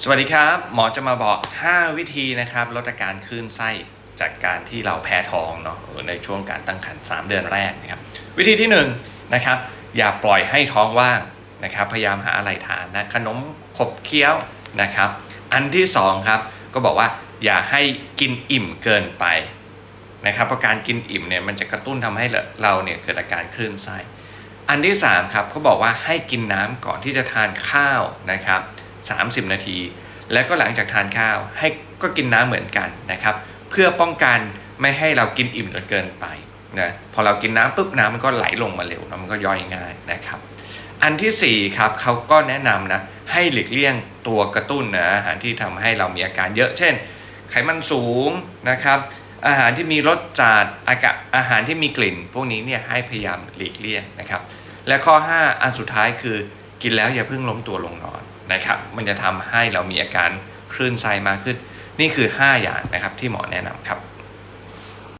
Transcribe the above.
สวัสดีครับ หมอจะมาบอก 5 วิธีนะครับลดอาการคลื่นไส้จากการที่เราแพ้ท้องเนาะในช่วงการตั้งครรภ์3เดือนแรกนะครับ วิธีที่1นงนะครับ อย่าปล่อยให้ท้องว่างนะครับ พยายามหาอะไรทานนะขนมขบเคี้ยวนะครับ อันที่2ครับก็บอกว่าอย่าให้กินอิ่มเกินไปนะครับเพราะการกินอิ่มเนี่ยมันจะกระตุ้นทำให้เราเนี่ยเกิดอาการคลื่นไส้ อันที่3ครับเขาบอกว่าให้กินน้ำก่อนที่จะทานข้าวนะครับ 30 นาที แล้วก็หลังจากทานข้าวให้ก็กินน้ำเหมือนกันนะครับ เพื่อป้องกันไม่ให้เรากินอิ่มจนเกินไปนะพอเรากินน้ำปุ๊บน้ำมันก็ไหลลงมาเร็วนะมันก็ย่อยง่ายนะครับ อันที่4ครับเขาก็แนะนำนะให้หลีกเลี่ยงตัวกระตุ้นนะอาหารที่ทำให้เรามีอาการเยอะ เช่น ไขมันสูงนะครับ อาหารที่มีรสจัดอากาศอาหารที่มีกลิ่น พวกนี้เนี่ยให้พยายามหลีกเลี่ยงนะครับ และข้อ 5 อันสุดท้ายคือกินแล้วอย่าเพิ่งล้มตัวลงนอน นะครับ มันจะทำให้เรามีอาการคลื่นไส้มากขึ้น นี่คือ 5 อย่างนะครับที่หมอแนะนำครับ